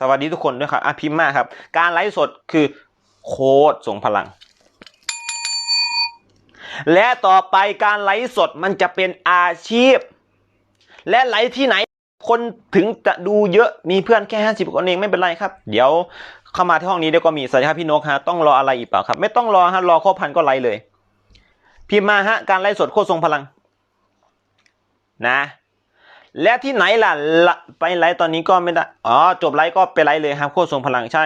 สวัสดีทุกคนด้วยครับอะพิมพ์มาครับ การไลฟ์สดคือโคตรส่งพลัง และต่อไปการไลฟ์สดมันจะเป็นอาชีพ และไลฟ์ที่ไหน คนถึงจะดูเยอะมีเพื่อนแค่ห้าสิบคนเองไม่เป็นไรครับ เดี๋ยวเข้ามาที่ห้องนี้เดี๋ยวก็มีสวัสดีครับพี่นกฮะต้องรออะไรอีกเปล่าครับ ไม่ต้องรอฮะรอครบพันก็ไลฟ์เลย พิมพ์มาฮะการไลฟ์สดโคตรทรงพลัง นะ และที่ไหนล่ะ ไปไลฟ์ตอนนี้ก็ไม่ได้ อ๋อ จบไลฟ์ก็ไปไลฟ์เลยครับโคตรทรงพลังใช่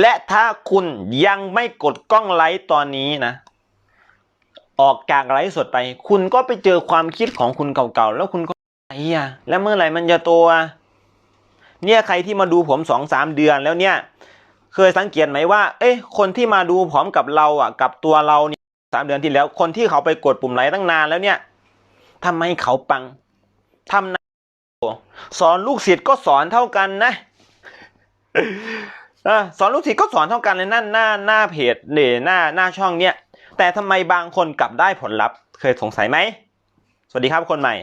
และถ้าคุณยังไม่กดกล้องไลฟ์ตอนนี้นะ ออกจากไลฟ์สดไป คุณก็ไปเจอความคิดของคุณเก่าๆ แล้วคุณก็ไอ้อะแล้วเมื่อไหร่มันจะโตอะเนี่ยใครที่มาดูผมสองสามเดือนแล้วเนี่ย เคยสังเกตไหมว่า เอ้ยคนที่มาดูพร้อมกับเราอะ กับตัวเราเนี่ยสามเดือนที่แล้ว คนที่เขาไปกดปุ่มไลค์ตั้งนานแล้วเนี่ยทำไมเขาปัง ทำนะสอนลูกศิษย์ก็สอนเท่ากันนะออสอนลูกศิษย์ก็สอนเท่ากันเลยนั่นหน้าหน้าเพจเนี่ยหน้าหน้าช่องเนี่ยแต่ทำไมบางคนกลับได้ผลลัพธ์เคยสงสัยไหมสวัสดีครับคนใหม่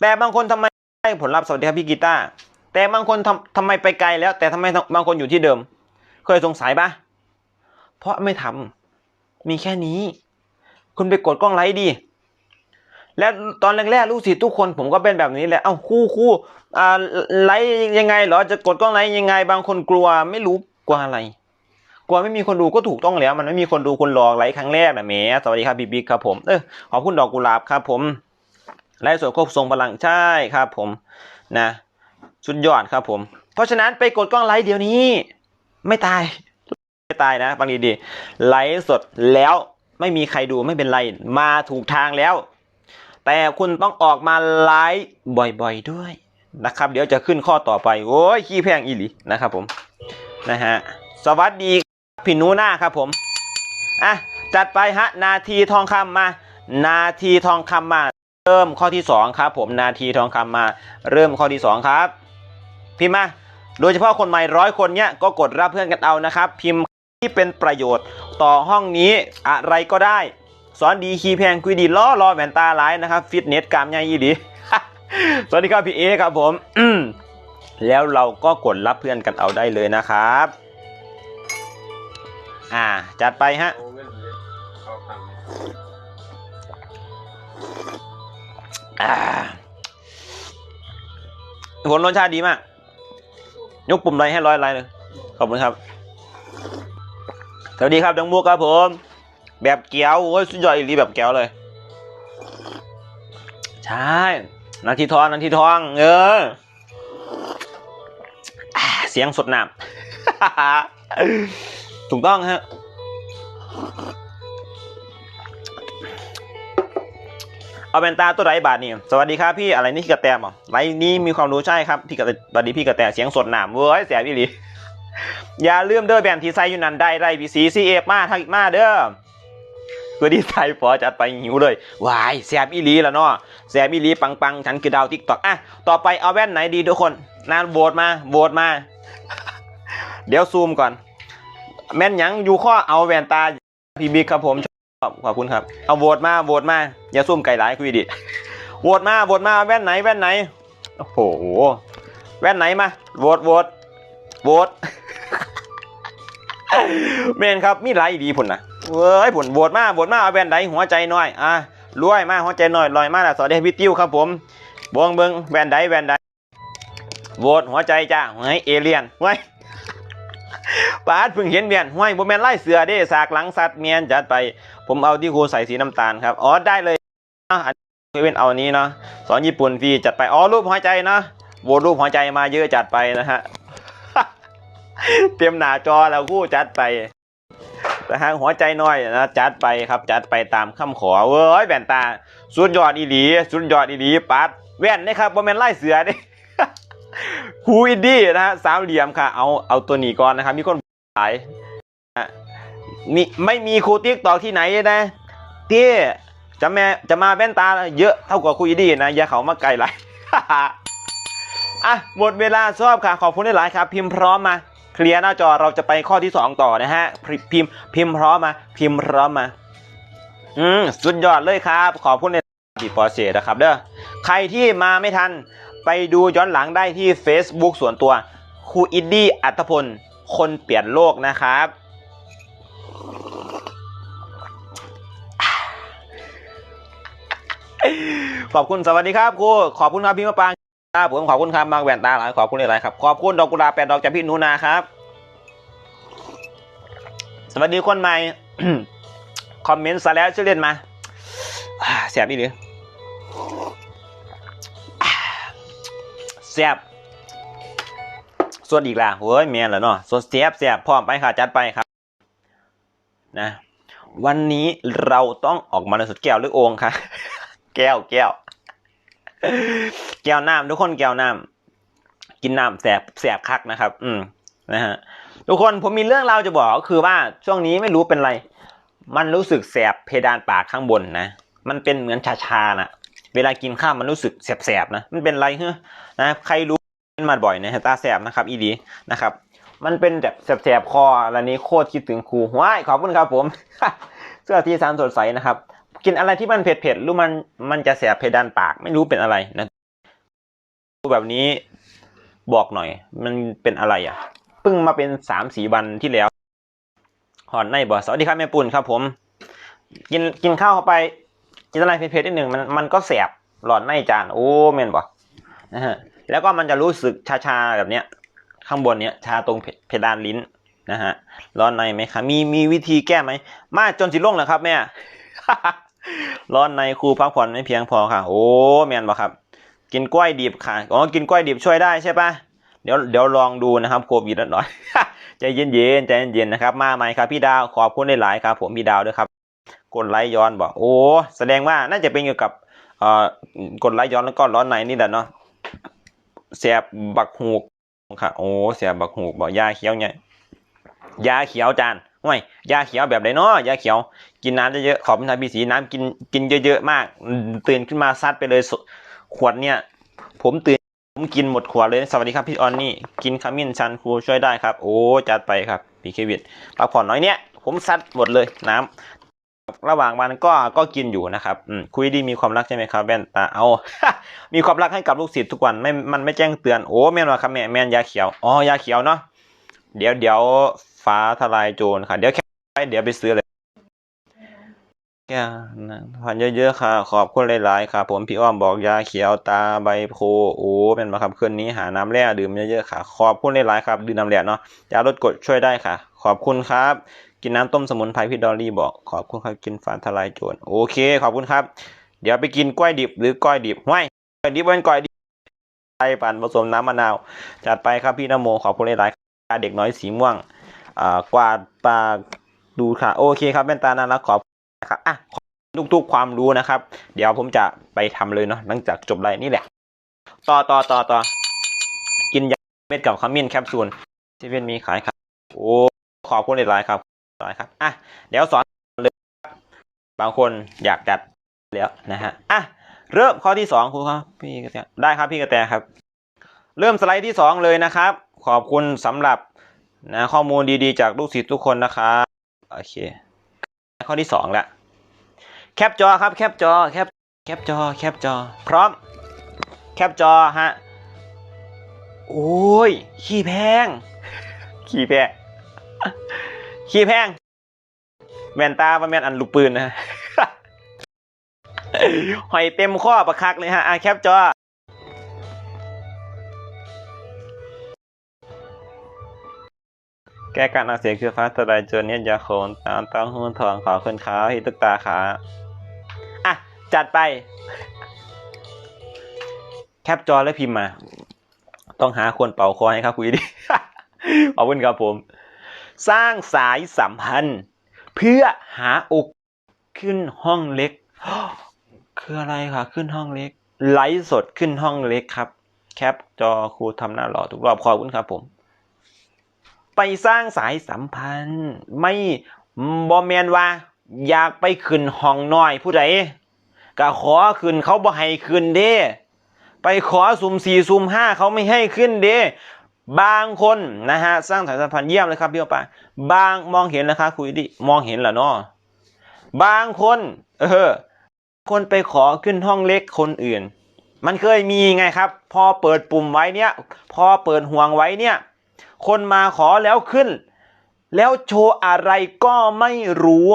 แต่บางคนทำไมได้ผลลัพธ์สวัสดีครับพี่กีตาร์แต่บางคนทำทำไมไปไกลแล้ว แต่ทำไมบางคนอยู่ที่เดิม เคยสงสัยปะเพราะไม่ทำมีแค่นี้ คุณไปกดกล้องไลค์ดิ และตอนแรกๆลูกศิษย์ทุกคนผมก็เป็นแบบนี้แหละเอ้าคู่คู่อ่าไลค์ยังไงเหรอจะกดกล้องไลค์ยังไง บางคนกลัวไม่รู้กลัวอะไรกลัวไม่มีคนดูก็ถูกต้องแล้ว มันไม่มีคนดูคนรอไลค์ครั้งแรกนะแหมสวัสดีครับบิ๊กบิ๊กครับผมเออขอบคุณดอกกุหลาบครับผมไลฟ์สดควบทรงพลังใช่ครับผมนะสุดยอดครับผม เพราะฉะนั้นไปกดกล้องไลค์เดี๋ยวนี้ ไม่ตายไม่ตายนะฟังดีๆไลฟ์สดแล้วไม่มีใครดูไม่เป็นไรมาถูกทางแล้ว แต่คุณต้องออกมาไลฟ์บ่อยๆด้วยนะครับ เดี๋ยวจะขึ้นข้อต่อไป โอ้ยขี้แพงอีหลีนะครับผมนะฮะสวัสดีพี่นูหน้าครับผมอะจัดไปฮะนาทีทองคำมา นาทีทองคำมา เริ่มข้อที่สองครับผมนาทีทองคำมา เริ่มข้อที่สองครับ พิมพ์มาโดยเฉพาะคนใหม่ร้อยคนเนี้ยก็กดรับเพื่อนกันเอานะครับ พิมพ์ที่เป็นประโยชน์ต่อห้องนี้อะไรก็ได้ สอนดีคีย์แพงคุยดีล้อรอแว่นตาหลายนะครับฟิตเนสกามใหญ่ยี่ดีสวัสดีครับพี่เอครับผมอืมแล้วเราก็กดรับเพื่อนกันเอาได้เลยนะครับ อ่า จัดไปฮะอ่าผลรสชาติดีมาก ยกปุ่มไลค์ให้ร้อยไลค์เลย ขอบคุณครับ สวัสดีครับดังมุกครับผม แบบเกี๊ยวโอ้ยสุดยอดอีลีแบบเกี๊ยวเลย ใช่นาทีทองนาทีทอง เอออ่เสียงสดน้ำถูกต้องฮะเอาเป็นตาตัวไรบาทนี่สวัสดีครับพี่อะไรนี่พี่กระแตมเหรอไรนี้มีความรู้ใช่ครับพี่กระสวัสดีพี่กระแตเสียงสดหนามเว้ยเสียพี่ลีอย่าลืมเด้อแบนที่ใส่อยู่นั่นได้ได้พีซีซีเอฟมาทักมาเด้อ เพื่อที่ใส่พอจัดไปหิวเลยวายแสบอีลีแล้วเนาะแสบอีลีปังปังๆฉันคือดาวทิกตอกอะต่อไปเอาแว่นไหนดีทุกคนนานโหวตมาโหวตมา เดี๋ยวซูมก่อน แม่นยังอยู่ข้อเอาแว่นตาพีบิ๊กครับผมขอบขอบคุณครับ เอาโหวตมาโหวตมา อย่าซุ่มไก่หลายคุยดิโหวตมาโหวตมาแว่นไหนแว่นไหน โอ้โห แว่นไหนมาโหวตโหวตโหวต เมนครับมีหลายดีผลนะเว้ยผลโหวตมาโหวตมาเอาแว่นไหนหัวใจหน่อยอะรวยมากหัวใจหน่อยลอยมาแล้วสวัสดีพี่ติ้วครับผมบวงเบิงแว่นไหนแว่นไหนโหวตหัวใจจ้าเฮ้ยเอเลียนเว้ยปาดเพิ่งเห็นเมียนห้วยบ่แมนไล่เสือเด้สากหลังสัตว์เมียนจัดไป ผมเอาที่ครูใส่สีน้ำตาลครับอ๋อได้เลยอะอันนี้เว้นเอานี้เนาะสอนญี่ปุ่นฟรีจัดไปอ๋อรูปหัวใจเนาะโหวตรูปหัวใจมาเยอะจัดไปนะฮะ เตรียมหน้าจอแล้วคู่จัดไปนะฮะหัวใจน้อยนะจัดไปครับจัดไปตามคำขอเว้ยแว่นตาสุดยอดอีหลีสุดยอดอีหลีปัดแว่นนะครับบ่แม่นไล่เสือเด้ครูอินดี้นะฮะสามเหลี่ยมค่ะ เอาเอาตัวหนีก่อนนะครับ มีคนขายนะมีไม่มีครูติ๊กตอกที่ไหนนะเตี้ยจะแม่จะมาแว่นตาเยอะเท่ากับครูอินดี้นะอย่าเขามาไกลไรอะหมดเวลาชอบค่ะ ขอบคุณหลายครับ พิมพ์พร้อมมา เคลียร์หน้าจอเราจะไปข้อที่ 2 ต่อนะฮะพิมพ์พิมพ์พร้อมมาพิมพ์พร้อมมา อืมสุดยอดเลยครับ ขอบคุณในดีปอเสียนะครับเด้อใครที่มาไม่ทันไปดูย้อนหลังได้ที่ Facebook ส่วนตัวครูอินดี้อัตพล คนเปลี่ยนโลกนะครับขอบคุณสวัสดีครับครูขอบคุณครับพี่มะปราง ครับผมขอบคุณครับมาแหวนตาหลายขอบคุณหลายครับ ขอบคุณดอกกุหลาบแปดดอกจากพี่นูนาครับ สวัสดีคนใหม่ คอมเมนต์ซะแล้วชื่อเล่นมาแสบอีหรือแสบส่วนอีกล่ะเฮ้ยเมียนเหรอเนาะส่วนแสบแสบพร้อมไปค่ะจัดไปครับ นะ วันนี้เราต้องออกมาในสุดแก้วหรือโอ่งคะแก้วแก้ว แก้วน้ำทุกคนแก้วน้ำกินน้ำแสบแสบคักนะครับ อืมนะฮะทุกคนผมมีเรื่องราวจะบอกก็คือว่าช่วงนี้ไม่รู้เป็นไร มันรู้สึกแสบเพดานปากข้างบนนะมันเป็นเหมือนชาชานะเวลากินข้าวมันรู้สึกแสบๆนะมันเป็นไรเฮ้นะใครรู้เป็นมาบ่อยนะตาแสบนะครับ อีดีนะครับมันเป็นแบบแสบๆคออะไรนี้โคตรคิดถึงครูว้ายขอบคุณครับผมเสื้อที่สานสดใสนะครับ กินอะไรที่มันเผ็ดๆรู้มันมันจะแสบเพดานปากไม่รู้เป็นอะไรนะ แบบนี้บอกหน่อย มันเป็นอะไรอะเพิ่งมาเป็นสามสี่วันที่แล้วหอนในบ่สวัสดีครับแม่ปุ่นครับ ผม กินกินข้าวเข้าไป กินอะไรเผ็ดๆนิดหนึ่งมันมันก็แสบหลอนในจานโอ้แม่นบ่นะฮะแล้วก็มันจะรู้สึกชาๆแบบเนี้ย ข้างบนเนี้ยชาตรงเพดานลิ้นนะฮะร้อนในไหมครับมีมีวิธีแก้ไหมมาจนสิล่งเหรอครับแม่ร้อนในครูพักผ่อนไม่เพียงพอค่ะ โอ้แมนบอกครับ กินกล้วยดิบค่ะอ๋อกินกล้วยดิบช่วยได้ใช่ปะเดี๋ยวเดี๋ยวลองดูนะครับโควิดหน่อยใจเย็นๆใจเย็นๆนะครับ มาใหม่ครับพี่ดาวขอบคุณหลายๆครับ ผมพี่ดาวด้วยครับ กดไลค์ย้อนบอกโอ้แสดงว่าน่าจะเป็นเกี่ยวกับเอ่อกดไลค์ย้อนแล้วก็ร้อนในนี่แหละเนาะแสบบักหูกค่ะโอ้แสบบักหูกบอกยาเขียวเนี่ยยาเขียวจานห่วยยาเขียวแบบไหนเนาะยาเขียว กินน้ำเยอะๆขอบคุณทาพี่สีน้ำกินกินเยอะๆมาก ตื่นขึ้นมาซัดไปเลย ขวดเนี่ย ผมตื่นผมกินหมดขวดเลย สวัสดีครับพี่ออนนี่กินขมิ้นชันครูช่วยได้ครับ โอ้จัดไปครับพี่เควินพักผ่อนน้อยเนี่ย ผมซัดหมดเลยน้ำระหว่างวันก็ก็กินอยู่นะครับคุยดีมีความรักใช่ไหมครับแว่นตาเอา มีความรักให้กับลูกศิษย์ทุกวันไม่มันไม่แจ้งเตือนโอ้แม่นว่าครับแม่แม่นยาเขียวอ๋อยาเขียวเนาะเดี๋ยวเดี๋ยวฟ้าทลายโจรค่ะ เดี๋ยวแค่ไปเดี๋ยวไปซื้อเลย แก้วนะผ่านเยอะๆค่ะ ขอบคุณหลายๆค่ะ ผมพี่อ้อมบอกยาเขียวตาใบโพโอ้เป็นมาครับคืนนี้หาน้ำแร่ดื่มเยอะๆค่ะ ขอบคุณหลายๆครับ ดื่มน้ำแร่เนาะยาลดกรดช่วยได้ค่ะ ขอบคุณครับ กินน้ำต้มสมุนไพรพี่ดอลลี่บอก ขอบคุณครับกินฟ้าทลายโจรโอเค ขอบคุณครับ เดี๋ยวไปกินกล้วยดิบหรือก้อยดิบห้วยก้อยดิบเป็นก้อยดิบไทยปั่นผสมน้ำมะนาว จัดไปครับพี่นโมขอบคุณหลายๆครับเด็กน้อยสีม่วงอ่ากวาดปากดูค่ะ โอเคครับแว่นตาน่ารักขอบ คุณครับอะทุกๆความรู้นะครับ เดี๋ยวผมจะไปทำเลยเนาะหลังจากจบไลน์นี่แหละ ต่อต่อต่อต่อกินยาเม็ดกับขมิ้นแคปซูลที่เป็นมีขายครับ โอ้ขอบคุณหลายครับหลายครับอะเดี๋ยวสอนเลยครับบางคนอยากจัดแล้วนะฮะอะเริ่มข้อที่สองครูครับพี่กระแตได้ครับพี่กระแตครับ เริ่มสไลด์ที่สองเลยนะครับ ขอบคุณสำหรับนะข้อมูลดีๆ จากลูกศิษย์ทุกคนนะครับโอเค ข้อที่สองละ แคปจอครับแคปจอแคปแคปจอแคปจอ พร้อม แคปจอฮะโอ้ย ขี้แพง ขี้แพง ขี้แพงแมนตาประแมนอันลูกปืนนะฮะหอยเต็มข้อประคักเลยฮะอะแคปจอ แก้การอักเสบคือฟ้าทลายโจรเนี่ยยาโคนตามต้องหุ่นทองขอขึ้นขาหิตุกตาขาอะ จัดไป แคปจอแล้วพิมพ์มา ต้องหาคนเป่าคอให้ครับคุยดิขอบคุณครับผม สร้างสายสัมพันธ์ เพื่อหาอกขึ้นห้องเล็ก คืออะไรคะขึ้นห้องเล็ก ไลฟ์สดขึ้นห้องเล็กครับ แคปจอครูทำหน้าหล่อทุกรอบขอบคุณครับผม ไปสร้างสายสัมพันธ์ ไม่บอแมนว่า อยากไปขึ้นห้องน้อยผู้ใดก็ขอขึ้นเขาบ่ให้ขึ้นเด้ไปขอสุ่มสี่สุ่มห้าเขาไม่ให้ขึ้นเด้บางคนนะฮะสร้างสายสัมพันธ์เยี่ยมเลยครับพี่โอปาบางมองเห็นนะคะคุยดิมองเห็นเหรอเนาะบางคน เออ คนไปขอขึ้นห้องเล็กคนอื่น มันเคยมีไงครับ พอเปิดปุ่มไว้เนี่ย พอเปิดห่วงไว้เนี่ย คนมาขอแล้วขึ้น แล้วโชว์อะไรก็ไม่รู้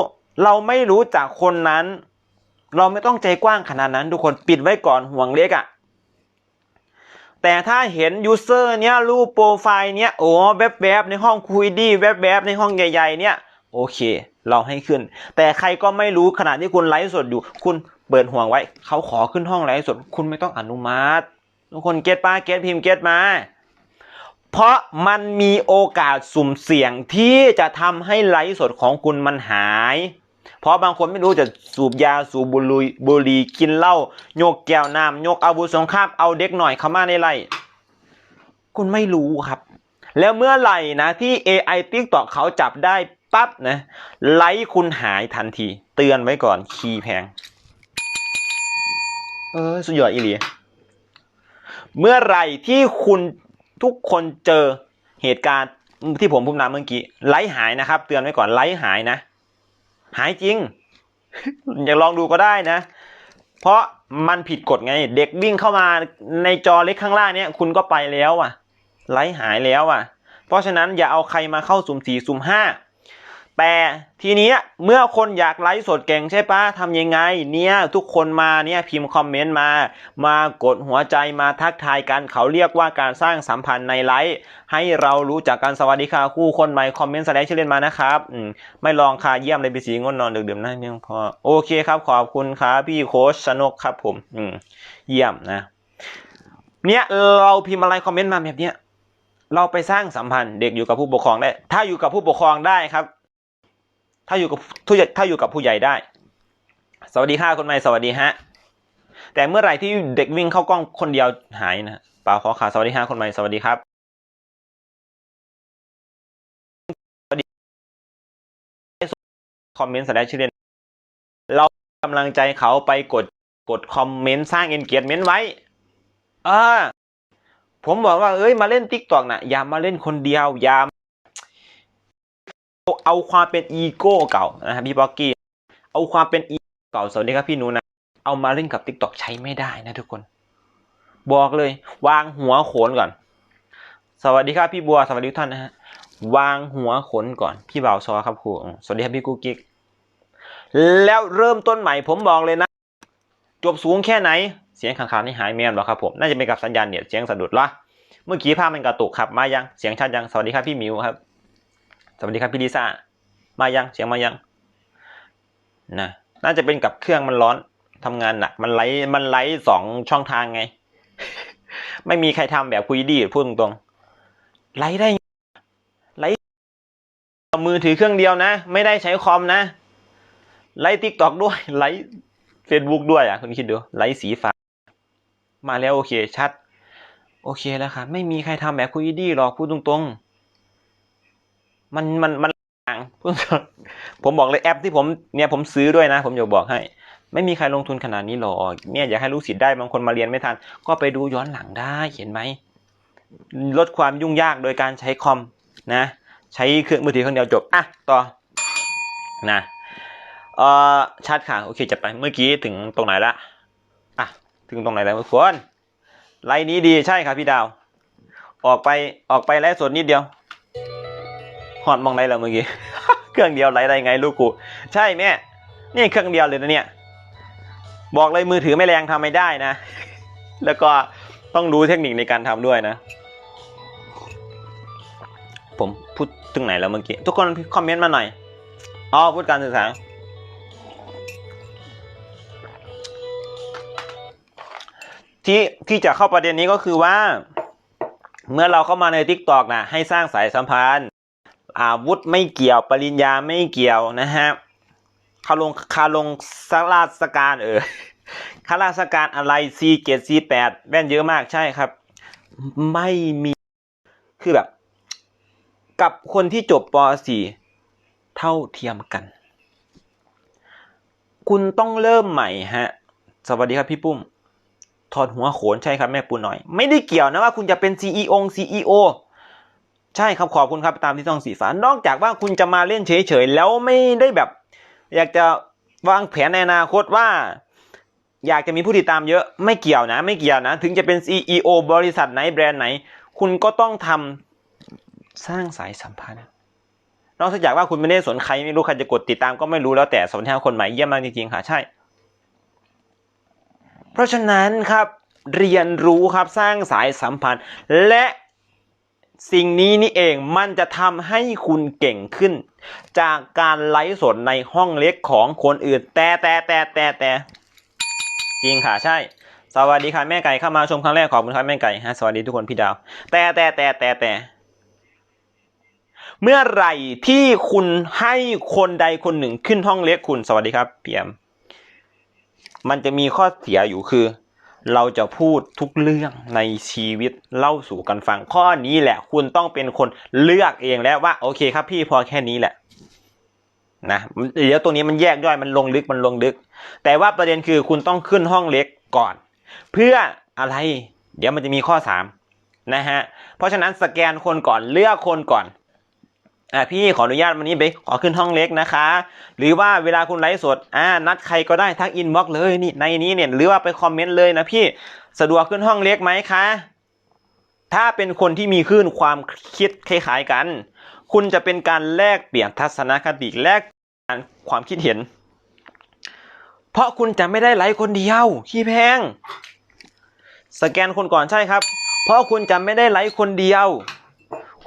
เราไม่รู้จากคนนั้น เราไม่ต้องใจกว้างขนาดนั้น ทุกคนปิดไว้ก่อนห่วงเล็กอะ่ะแต่ถ้าเห็นยูเซอร์เนี้ยรูปโปรไฟล์เนี้ยโอ้แวบๆในห้องคุยดีแวบๆในห้องใหญ่ๆ เนี่ยโอเค เราให้ขึ้น แต่ใครก็ไม่รู้ขณะที่คุณไลฟ์สดอยู่ คุณเปิดห่วงไว้ เขาขอขึ้นห้องไลฟ์สด คุณไม่ต้องอนุมัติทุกคนเก็ตป้าเก็ตพิมพ์เก็ตมา เพราะมันมีโอกาสสุ่มเสี่ยงที่จะทำให้ไลฟ์สดของคุณมันหาย เพราะบางคนไม่รู้จะสูบยาสูบบุหรี่บุหรี่กินเหล้าโยกแก้วน้ำโยกอาวุธสงครามเอาเด็กหน่อยเข้ามาในไลฟ์คุณไม่รู้ครับ แล้วเมื่อไหร่นะที่ AI TikTok เขาจับได้ปั๊บนะไลฟ์คุณหายทันที เตือนไว้ก่อนคีย์แพง เออสุดยอดอีหลีเมื่อไหร่ที่คุณ ทุกคนเจอเหตุการณ์ที่ผมพูดนำเมื่อกี้ไลฟ์หายนะครับ เตือนไว้ก่อนไลฟ์หายนะ หายจริง อยากลองดูก็ได้นะ เพราะมันผิดกฎไง เด็กวิ่งเข้ามาในจอเล็กข้างล่างเนี้ยคุณก็ไปแล้วอะไลฟ์หายแล้วอะ เพราะฉะนั้นอย่าเอาใครมาเข้าสุ่มสี่สุ่มห้า แต่ทีนี้เมื่อคนอยากไลฟ์สดเก่งใช่ปะทำยังไง เนี่ยทุกคนมาเนี่ยพิมพ์คอมเมนต์มา มากดหัวใจมาทักทายกันเขาเรียกว่าการสร้างสัมพันธ์ในไลฟ์ให้เรารู้จักกันสวัสดีค่ะคู่คนใหม่คอมเมนต์แสดงชื่อเล่นมานะครับอืมไม่ลองค่ะเยี่ยมเลยไปสีงดนอนดึกดื่มได้เพียงพอโอเคครับขอบคุณครับพี่โค้ชชนกครับผม อืมเยี่ยมนะเนี่ยเราพิมพ์อะไรคอมเมนต์มาแบบเนี้ยเราไปสร้างสัมพันธ์เด็กอยู่กับผู้ปกครองได้ ถ้าอยู่กับผู้ปกครองได้ครับ ถ้าอยู่กับถ้าอยู่กับผู้ใหญ่ได้ สวัสดีค่ะคนใหม่สวัสดีฮะ แต่เมื่อไหร่ที่เด็กวิ่งเข้ากล้องคนเดียวหายนะเปล่าขอขาสวัสดีค่ะคนใหม่สวัสดีครับคอมเมนต์แสดงชื่อเล่นเรากำลังใจเขาไปกดกดคอมเมนต์สร้าง engagement ไว้อ่าผมบอกว่าเอ้ยมาเล่นติ๊กตอกนะอย่ามาเล่นคนเดียวอย่า เอาความเป็นอีโก้เก่านะครับพี่บ็อกกี้เอาความเป็นอีโก้เก่าสวัสดีครับพี่นูนะเอามาเล่นกับติ๊กตอกใช้ไม่ได้นะทุกคน บอกเลย วางหัวโขนก่อน สวัสดีครับพี่บัวสวัสดีทุกท่านนะฮะวางหัวขนก่อนพี่บ่าวซอครับครูอืมสวัสดีครับพี่กุ๊กกิ๊กแล้วเริ่มต้นใหม่ผมบอกเลยนะจบสูงแค่ไหน เสียงขาดๆนี่หายแมนหรอครับผมน่าจะเป็นกับสัญญาณเน็ตเสียงสะดุดละเมื่อกี้ภาพมันกระตุกครับมายังเสียงชัดยังสวัสดีครับพี่มิวครับ สวัสดีครับพี่ลิซ่า มายังเสียงมายังนะน่าจะเป็นกับเครื่องมันร้อนทำงานหนักมันไลมันไลสองช่องทางไง ไม่มีใครทำแบบคุยดีพูดตรงๆไลได้ไลมือถือเครื่องเดียวนะ ไม่ได้ใช้คอมนะ ไลทิกตอกด้วย ไลเฟซบุ๊กด้วยอะคุณคิดดูไลสีฟ้า มาแล้วโอเคชัด โอเคแล้วครับไม่มีใครทำแบบคุยดีหรอกพูดตรงๆ มันมันมันต่างผมบอกเลยแอปที่ผมเนี่ยผมซื้อด้วยนะ ผมอยากบอกให้ ไม่มีใครลงทุนขนาดนี้หรอกเนี่ยอยากให้ลูกศิษย์ได้บางคนมาเรียนไม่ทัน ก็ไปดูย้อนหลังได้เห็นไหมลดความยุ่งยากโดยการใช้คอมนะ ใช้เครื่องมือถือครื่องเดียวจบอะต่อนะเอ่อชัดค่ะโอเคจัดไปเมื่อกี้ถึงตรงไหนละอะถึงตรงไหนแล้วทุกคนไลน์นี้ดีใช่ครับพี่ดาว ออกไปออกไปไลฟ์สดนิดเดียว หอดมองได้แล้วเมื่อกี้ เครื่องเดียวไลได้ไงลูกกู ใช่แม่นี่เครื่องเดียวเลยนะเนี่ย บอกเลยมือถือไม่แรงทำไม่ได้นะ แล้วก็ต้องรู้เทคนิคในการทำด้วยนะ ผมพูดถึงไหนแล้วเมื่อกี้ ทุกคนคอมเมนต์มาหน่อยอ๋อพูดการสื่อสารที่ที่จะเข้าประเด็นนี้ก็คือว่า เมื่อเราเข้ามาใน t ิ k t o k นะให้สร้างสายสัมพันธ์ อาวุธไม่เกี่ยว ปริญญาไม่เกี่ยวนะฮะคาลงคาลงสราชการเออข้าราชการอะไร C เกต C แปดแว่นเยอะมากใช่ครับ ไม่มีคือแบบ กับคนที่จบป .4 เท่าเทียมกัน คุณต้องเริ่มใหม่ฮะ สวัสดีครับพี่ปุ้มถอดหัวโขนใช่ครับแม่ปูหน่อย ไม่ได้เกี่ยวนะว่าคุณจะเป็น CEO CEO ใช่ครับขอบคุณครับตามที่ต้องสีฟ้านอกจากว่าคุณจะมาเล่นเฉยๆแล้วไม่ได้แบบ อยากจะวางแผนในอนาคตว่า อยากจะมีผู้ติดตามเยอะไม่เกี่ยวนะ ไม่เกี่ยวนะ ถึงจะเป็น CEO บริษัทไหนแบรนด์ไหน คุณก็ต้องทสร้างสายสัมพันธ์นอกจากว่าคุณไม่ได้สนใครไม่รู้ใครจะกดติดตามก็ไม่รู้แล้วแต่สวัครับคนใหม่เยี่ยมมากจริงๆค่ะใช่ เพราะฉะนั้นครับเรียนรู้ครับสร้างสายสัมพันธ์ และ สิ่งนี้นี่เองมันจะทำให้คุณเก่งขึ้น จากการไลฟ์สดในห้องเล็กของคนอื่น แต่แต่แต่แต่แต่จริงค่ะใช่ สวัสดีค่ะแม่ไก่เข้ามาชมครั้งแรกขอบคุณครับแม่ไก่ฮะสวัสดีทุกคนพี่ดาว แต่แต่แต่แต่แต่เมื่อไหร่ที่คุณให้คนใดคนหนึ่งขึ้นห้องเล็กคุณสวัสดีครับเพีเอ็มมันจะมีข้อเสียอยู่คือ เราจะพูดทุกเรื่องในชีวิตเล่าสู่กันฟัง ข้อนี้แหละ คุณต้องเป็นคนเลือกเองแล้วว่า โอเคครับพี่พอแค่นี้แหละนะเดี๋ยวตรงนี้มันแยกย่อยมันลงลึกมันลงลึก แต่ว่าประเด็นคือคุณต้องขึ้นห้องเล็กก่อน เพื่ออะไร เดี๋ยวมันจะมีข้อสามนะฮะเพราะฉะนั้นสแกนคนก่อนเลือกคนก่อน อ่าพี่ขออนุญาตวันนี้ไปขอขึ้นห้องเล็กนะคะ หรือว่าเวลาคุณไลฟ์สดอ่านัดใครก็ได้ทักอินบ็อกเลยนี่ในนี้เนี่ยหรือว่าไปคอมเมนต์เลยนะพี่สะดวกขึ้นห้องเล็กไหมคะ ถ้าเป็นคนที่มีคลื่นความคิดคล้ายๆกัน คุณจะเป็นการแลกเปลี่ยนทัศนคติแลกการความคิดเห็น เพราะคุณจะไม่ได้ไลฟ์คนเดียวขี้แพง สแกนคนก่อนใช่ครับ เพราะคุณจะไม่ได้ไลฟ์คนเดียว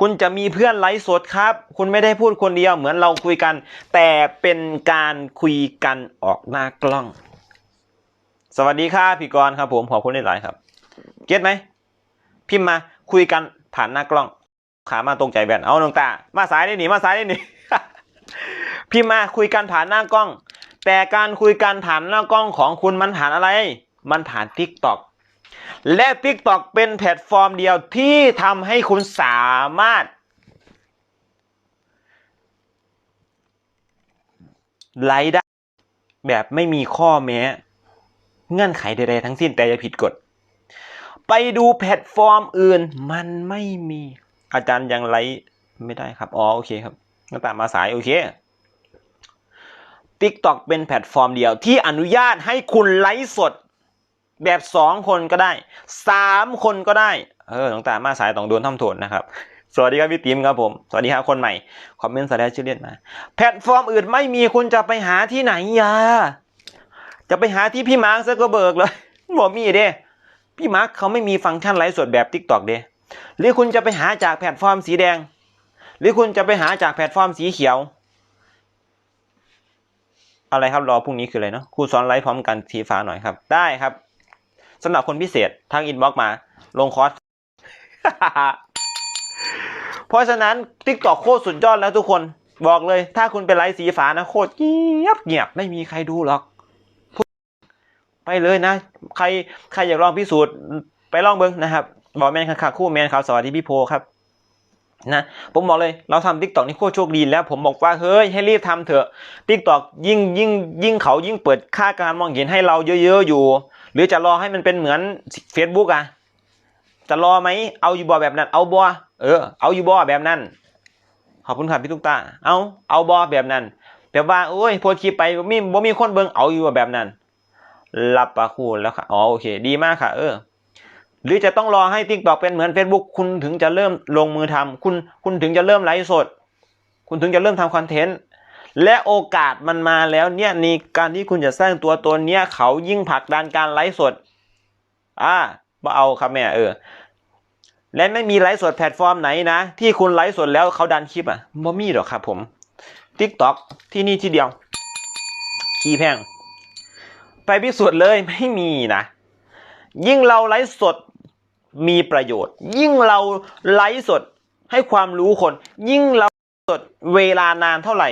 คุณจะมีเพื่อนไลฟ์สดครับ คุณไม่ได้พูดคนเดียวเหมือนเราคุยกัน แต่เป็นการคุยกันออกหน้ากล้อง สวัสดีครับพี่กรณ์ครับ ผมขอบคุณหลายครับ เก็ตไหมพิมพ์มาคุยกันผ่านหน้ากล้อง ขามาตรงใจแบนเอาหนวงตา มาสายได้หนิมาสายได้หนิพิมพ์มาคุยกันผ่านหน้ากล้อง แต่การคุยกันผ่านหน้ากล้องของคุณมันผ่านอะไร มันผ่านทิกตอก และ TikTok เป็นแพลตฟอร์มเดียวที่ทำให้คุณสามารถ ไลฟ์ได้ แบบไม่มีข้อแม้ เงื่อนไขใดๆทั้งสิ้นแต่อย่าผิดกฎ ไปดูแพลตฟอร์มอื่นมันไม่มี อาจารย์ยังไลฟ์ไม่ได้ครับ อ๋อ โอเคครับงั้นตามมาสาย โอเค TikTok เป็นแพลตฟอร์มเดียวที่อนุญาตให้คุณไลฟ์สด แบบสองคนก็ได้สามคนก็ได้ เออน้องตามาสายต้องโดนทำโทษนะครับ สวัสดีครับพี่ติ๋มครับผม สวัสดีครับคนใหม่ คอมเมนต์สแลชชื่อเล่นมา แพลตฟอร์มอื่นไม่มีคุณจะไปหาที่ไหนยาจะไปหาที่พี่มาร์คซักเกอร์เบิกเลยบอกมีเด้พี่มาร์คเขาไม่มีฟังก์ชันไลฟ์สดแบบ t ิ k t o k เด้หรือคุณจะไปหาจากแพลตฟอร์มสีแดง หรือคุณจะไปหาจากแพลตฟอร์มสีเขียว อะไรครับรอพรุ่งนี้คืออะไรเนาะครูสอนไลฟ์พร้อมกันทีฟ้าหน่อยครับ ได้ครับ สำหรับคนพิเศษทางอินบ็อกมา ลงคอร์ส เพราะฉะนั้นทิกตอกโคตรสุดยอดแล้วทุกคนบอกเลย ถ้าคุณเป็นไลฟ์สีฟ้านะโคตรเงียบเงียบไม่มีใครดูหรอก ไปเลยนะ ใครใครอยากลองพิสูจน์ไปลองเบิ้งนะครับ บอกแมนค่ะคู่แมนครับสวัสดีพี่โพครับ นะผมบอกเลยเราทำทิกตอกนี่โคตรโชคดีแล้ว ผมบอกว่าเฮ้ยให้รีบทำเถอะทิกตอกยิ่งยิ่งยิ่งเขายิ่งเปิดค่าการมองเห็นให้เราเยอะๆอยู่ หรือจะรอให้มันเป็นเหมือน Facebook อะจะรอไหมเอาอยู่บอแบบนั้น เอาบอเออ เอาอยู่บอแบบนั้น ขอบคุณครับพี่ตุ๊กตา เอาเอาบอแบบนั้นแบบว่าโอ้ยโพสคลิปไปบ่มีบ่มีคนเบิ่งเอาอยู่บ่แบบนั้นรับปากคูแล้วค่ะอ๋อโอเค ดีมากค่ะ เออ หรือจะต้องรอให้ t ิ k t o k เป็นเหมือน Facebook คุณถึงจะเริ่มลงมือทำคุณคุณถึงจะเริ่มไลฟ์สด คุณถึงจะเริ่มทำคอนเทนต์และโอกาสมันมาแล้วเนี่ยในการที่คุณจะสร้างตัวตนเนี้ยเขายิ่งผลักดันการไลฟ์สดอ่าบ่เอาครับแม่เออ และไม่มีไลฟ์สดแพลตฟอร์มไหนนะ ที่คุณไลฟ์สดแล้วเขาดันคลิปอะบ่มีหรอกครับผม TikTok ที่นี่ที่เดียวขี้แพง ไปพิสูจน์เลยไม่มีนะ ยิ่งเราไลฟ์สดมีประโยชน์ ยิ่งเราไลฟ์สดให้ความรู้คน ยิ่งเราสดเวลานานเท่าไหร่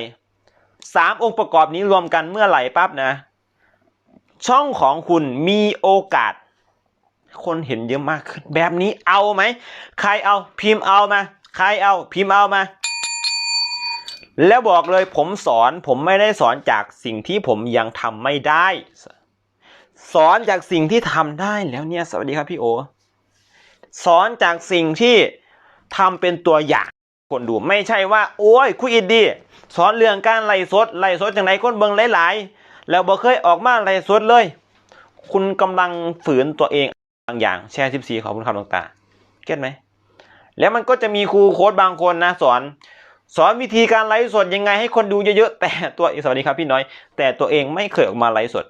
สามองค์ประกอบนี้รวมกันเมื่อไหร่ปั๊บนะ ช่องของคุณมีโอกาส คนเห็นเยอะมากขึ้น แบบนี้เอาไหม ใครเอาพิมพ์เอามา ใครเอาพิมพ์เอามา แล้วบอกเลยผมสอนผมไม่ได้สอนจากสิ่งที่ผมยังทำไม่ได้ สอนจากสิ่งที่ทำได้แล้วเนี่ย สวัสดีครับพี่โอ สอนจากสิ่งที่ทำเป็นตัวอย่างคนดูไม่ใช่ว่า โอ้ยคุยอินดี สอนเรื่องการไล่สดไล่สดอย่างไรคนเบิงหลายๆ แล้วบ่เคยออกมาไล่สดเลย คุณกำลังฝืนตัวเองบางอย่างแชร์14ขอบคุณครับหลวงตาเก็ตไหมแล้วมันก็จะมีครูโค้ดบางคนนะสอน สอนวิธีการไลฟ์สดยังไงให้คนดูเยอะๆแต่ตัวสวัสดีครับพี่น้อย แต่ตัวเองไม่เคยออกมาไลฟ์สด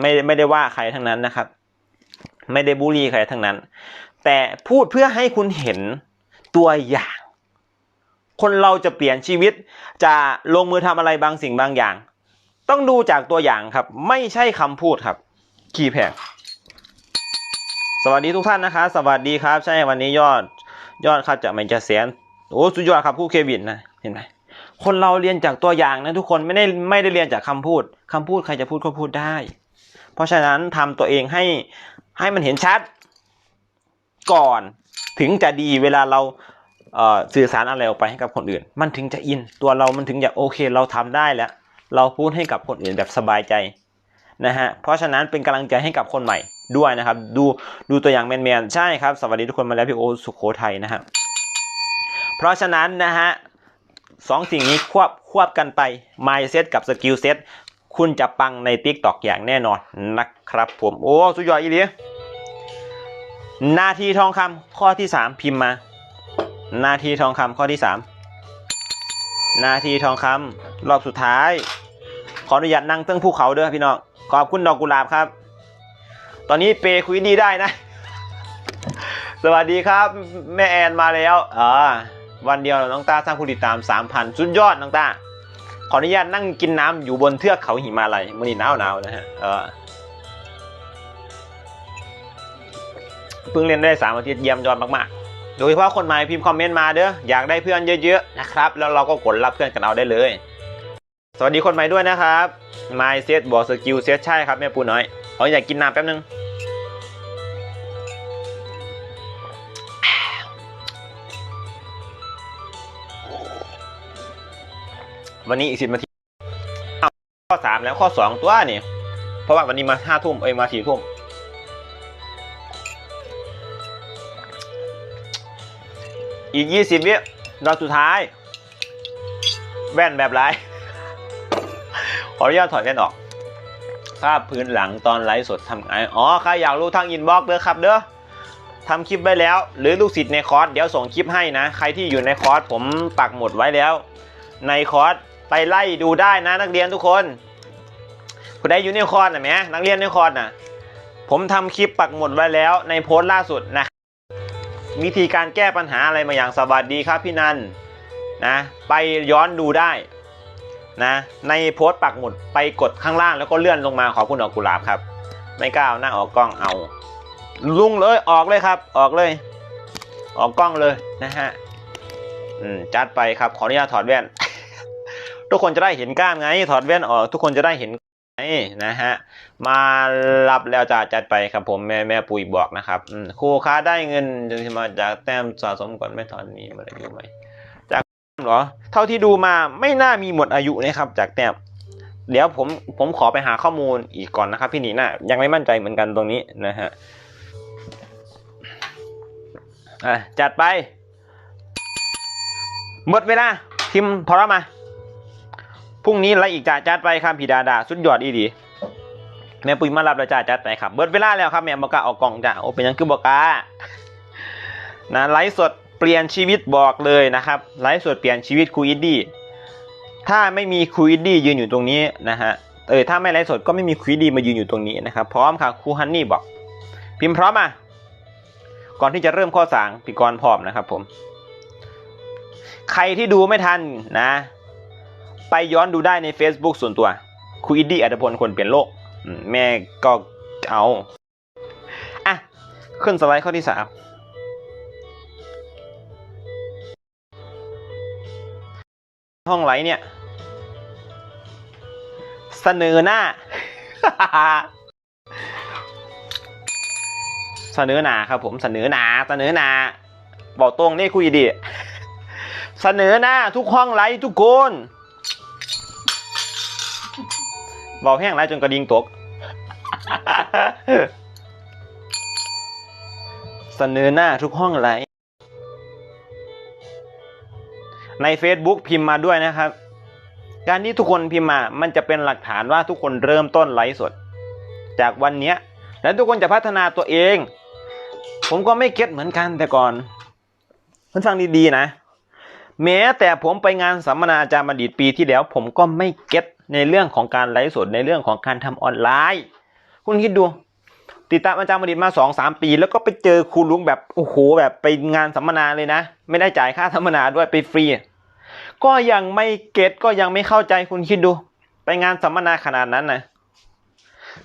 ไม่ไม่ได้ว่าใครทั้งนั้นนะครับ ไม่ได้บูลลี่ใครทั้งนั้น แต่พูดเพื่อให้คุณเห็นตัวอย่าง คนเราจะเปลี่ยนชีวิต จะลงมือทำอะไรบางสิ่งบางอย่าง ต้องดูจากตัวอย่างครับ ไม่ใช่คำพูดครับคีย์แพงสวัสดีทุกท่านนะคะ สวัสดีครับ ใช่วันนี้ยอดยอดครับจะไม่จะแสนโอ้สุดยอดครับคู่เควินนะเห็นไหมคนเราเรียนจากตัวอย่างนะทุกคนไม่ได้ไม่ได้เรียนจากคำพูดคำพูดใครจะพูดก็พูดได้ เพราะฉะนั้นทำตัวเองให้ให้มันเห็นชัดก่อนถึงจะดีเวลาเราเสื่อสารอะไรออกไปให้กับคนอื่น มันถึงจะอินตัวเรามันถึงจะโอเคเราทำได้แล้ว เราพูดให้กับคนอื่นแบบสบายใจนะฮะเพราะฉะนั้นเป็นกำลังใจให้กับคนใหม่ด้วยนะครับ ดูดูตัวอย่างแมนๆใช่ครับ สวัสดีทุกคนมาแล้วพี่โอสุโขทัยนะฮะเพราะฉะนั้นนะฮะสองสิ่งนี้ควบควบกันไป mindset กับ skill set คุณจะปังใน TikTok อย่างแน่นอนนะครับผม โอ้สุดยอดอีหลีนาทีทองคำข้อที่ 3 พิมพ์มา นาทีทองคำข้อที่ 3 นาทีทองคำรอบสุดท้าย ขออนุญาตนั่งเติ้งภูเขาเด้อพี่น้องขอบคุณดอกกุหลาบครับ ตอนนี้เปย์คุยดีได้นะ สวัสดีครับ แม่แอนมาแล้วอ่าวันเดียวน้องตาสร้างผู้ติดตาม 3,000สุดยอดน้องตา ขออนุญาตนั่งกินน้ำอยู่บนเทือกเขาหิมาลัยมันนี่หนาวหนาวๆนะฮะเออเพิ่งเรียนได้สามอาทิตย์เยี่ยมยอดมากๆ โดยเฉพาะคนใหม่พิมพ์คอมเมนต์มาเด้ออยากได้เพื่อนเยอะๆนะครับ แล้วเราก็กดรับเพื่อนกันเอาได้เลย สวัสดีคนใหม่ด้วยนะครับ My Set บอกสกิลเซตใช่ครับแม่ปูน้อยขออยากกินน้ำแป๊บนึง วันนี้อีกสิบนาทีข้อสามแล้วข้อสองตัวนี่ เพราะว่าวันนี้มาห้าทุ่มเอ้ยมาสี่ทุ่มอีกยี่สิบวิรอบสุดท้าย แว่นแบบไรขออนุญาตถอดแว่นออกภาพพื้นหลังตอนไลฟ์สดทำไงอ๋อใครอยากรู้ทางอินบ็อกซ์เด้อครับเด้อทำคลิปไว้แล้ว หรือลูกศิษย์ในคอร์สเดี๋ยวส่งคลิปให้นะ ใครที่อยู่ในคอร์สผมปักหมุดไว้แล้ว ในคอร์ส ไปไล่ดูได้นะนักเรียนทุกคนผู้ใดอยู่ในคอร์สนะแหมนักเรียนในคอร์สนะผมทำคลิปปักหมุดไว้แล้วในโพสต์ล่าสุดนะวิธีการแก้ปัญหาอะไรมาอย่างสวัสดีครับพี่นันนะไปย้อนดูได้นะในโพสต์ปักหมุดไปกดข้างล่างแล้วก็เลื่อนลงมาขอคุณดอกกุหลาบครับ ไม่กล้าเอาหน้าออกกล้องเอา ลุงเลยออกเลยครับ ออกเลย ออกกล้องเลยนะฮะอืมจัดไปครับขออนุญาตถอดแว่น ทุกคนจะได้เห็นกล้ามไง ถอดแว่นออกทุกคนจะได้เห็นไงนะฮะ มารับแล้วจะจัดไปครับผมแม่แม่ปุ๋ยบอกนะครับอครูค้าได้เงินจะมาจากแต้มสะสมก่อนไม่ถอนมีหมดอายุไหมจากเหรอ เท่าที่ดูมาไม่น่ามีหมดอายุนะครับ จากแต้มเดี๋ยวผมผมขอไปหาข้อมูลอีกก่อนนะครับ พี่หนีน่ะยังไม่มั่นใจเหมือนกันตรงนี้นะฮะอะจัดไป หมดเวลาทิมพอแล้วมา พรุ่งนี้ไลฟ์อีกจ่าจัดไปครับพี่ดาดาสุดยอดอีดีแม่ปุ้ยมารับแล้วจ่าจัดไปครับเบิดเวลาแล้วครับแม่บอกล้าออกกล่องจ้าโอเป็นยังคือบอกล้านะไลฟ์สดเปลี่ยนชีวิตบอกเลยนะครับไลฟ์สดเปลี่ยนชีวิตครูอินดี้ถ้าไม่มีครูอินดี้ยืนอยู่ตรงนี้นะฮะเออถ้าไม่ไลฟ์สดก็ไม่มีครูอินดี้มายืนอยู่ตรงนี้นะครับพร้อมค่ะครูฮันนี่บอก พิมพ์พร้อมมาก่อนที่จะเริ่มข้อสางพี่กรณพร้อมนะครับผม ใครที่ดูไม่ทันนะ ไปย้อนดูได้ใน Facebook ส่วนตัวครูอินดี้อัตพลคนเปลี่ยนโลก แม่ก็เอาอะขึ้นสไลด์ข้อที่สามห้องไลท์เนี่ย เสนอหน้า เสนอหนาครับผมเสนอหนาเสนอหนาบอกตรงนี่คุยดี เสนอหน้าทุกห้องไลท์ทุกคน บอกแห้งไรจนกระดิ่งตก เสนอหน้าทุกห้องไลท์ใน Facebook พิมพ์มาด้วยนะครับ การที่ทุกคนพิมพ์มา มันจะเป็นหลักฐานว่าทุกคนเริ่มต้นไลฟ์สด จากวันนี้และทุกคนจะพัฒนาตัวเอง ผมก็ไม่เก็ตเหมือนกันแต่ก่อนคุณฟังดีๆนะ แม้แต่ผมไปงานสัมมนาอาจารย์บัณฑิตปีที่แล้ว ผมก็ไม่เก็ต ในเรื่องของการไลฟ์สดในเรื่องของการทำออนไลน์ คุณคิดดู ติดตามอาจารย์บัณฑิตมาสองสามปี แล้วก็ไปเจอครูลุงแบบโอ้โหแบบไปงานสัมมนาเลยนะ ไม่ได้จ่ายค่าสัมมนาด้วยไปฟรี ก็ยังไม่เก็ตก็ยังไม่เข้าใจคุณคิดดู ไปงานสัมมนาขนาดนั้นนะ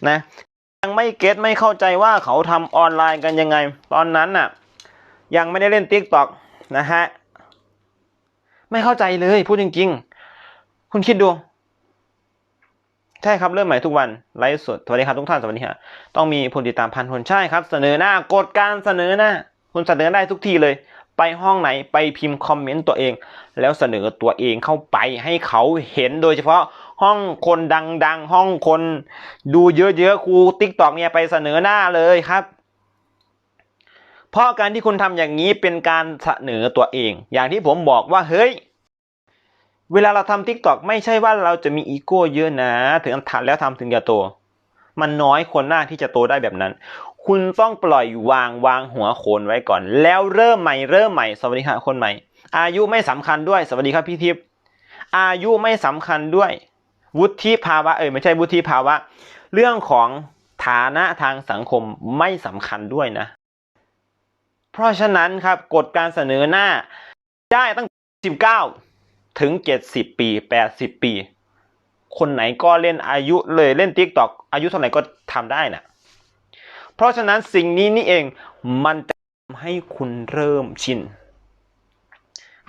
นะยังไม่เก็ตไม่เข้าใจว่าเขาทำออนไลน์กันยังไง ตอนนั้นน่ะ ยังไม่ได้เล่นติ๊กต็อกนะฮะไม่เข้าใจเลยพูดจริง ๆ คุณคิดดู ใช่ครับเริ่มใหม่ทุกวันไลฟ์สดสวัสดีครับทุกท่านสวัสดีฮะต้องมีผู้ติดตามพันคนใช่ครับ เสนอหน้ากดการเสนอหน้าคุณเสนอได้ทุกที่เลย ไปห้องไหนไปพิมพ์คอมเมนต์ตัวเอง แล้วเสนอตัวเองเข้าไปให้เขาเห็นโดยเฉพาะห้องคนดังๆ ห้องคนดูเยอะๆครูติ๊กตอกเนี่ยไปเสนอหน้าเลยครับ เพราะการที่คุณทำอย่างนี้เป็นการเสนอตัวเอง อย่างที่ผมบอกว่าเฮ้ย เวลาเราทำทิกตอกไม่ใช่ว่าเราจะมีอีโก้เยอะนะ ถึงทำแล้วทำถึงจะโต มันน้อยคนมาที่จะโตได้แบบนั้น คุณต้องปล่อยวางวางหัวโขนไว้ก่อน แล้วเริ่มใหม่เริ่มใหม่สวัสดีครับคนใหม่ อายุไม่สำคัญด้วย สวัสดีครับพี่ทิพย์อายุไม่สำคัญด้วย วุฒิภาวะเอ้ยไม่ใช่วุฒิภาวะ เรื่องของฐานะทางสังคมไม่สำคัญด้วยนะ เพราะฉะนั้นครับกฎการเสนอหน้าได้ตั้ง 19 ถึง70ปี80ปี คนไหนก็เล่นอายุเลยเล่น t ิ k t o k อายุเท่าไหร่ก็ทำได้นะเพราะฉะนั้นสิ่งนี้นี่เองมันจะทำให้คุณเริ่มชิน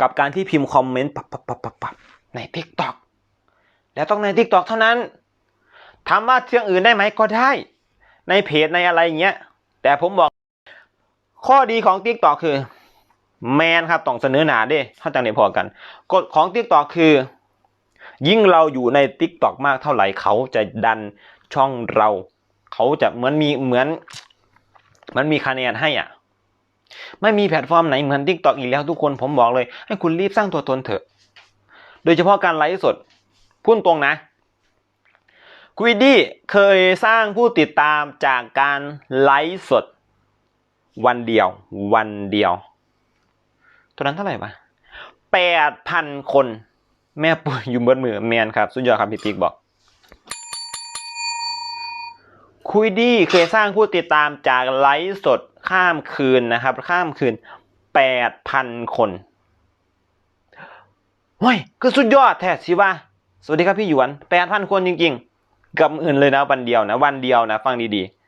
กับการที่พิมพ์คอมเมนต์ปับปับปับปับปับใน t ิ k t o k แล้วต้องใน t ิ k t o k เท่านั้นทำว่าเรื่องอื่นได้ไหมก็ได้ ในเพจในอะไรเงี้ย แต่ผมบอกข้อดีของ t ิ k t o k คือ แมนครับต้องเสนอหนาเด้ถ้าจังเดียพอกันกฎของ t ิ k t o k คือ ยิ่งเราอยู่ใน t ิ k t o k มากเท่าไหร่เขาจะดันช่องเรา เขาจะเหมือนมีเหมือน มันมีคะแนนให้อะ ไม่มีแพลตฟอร์มไหนเหมือน t ิ k t o k อีกแล้วทุกคนผมบอกเลย ให้คุณรีบสร้างตัวตนเถอะ โดยเฉพาะการไลฟ์สดพูดตรงนะกุยดี้เคยสร้างผู้ติดตามจากการไลฟ์สด วันเดียว วันเดียว ตัวนั้นเท่าไหร่ปะแปดพันคน แม่ป่วยอยู่บนมือแมนครับ สุดยอดครับพี่ปิ๊กบอก คุยดีเคยสร้างผู้ติดตามจากไลฟ์สดข้ามคืนนะครับ ข้ามคืนแปดพันคนเฮ้ยก็สุดยอดแท้สิว่า สวัสดีครับพี่หยวนแปดพันคนจริงๆ กับอื่นเลยนะวันเดียวนะ วันเดียวนะ ฟังดีๆ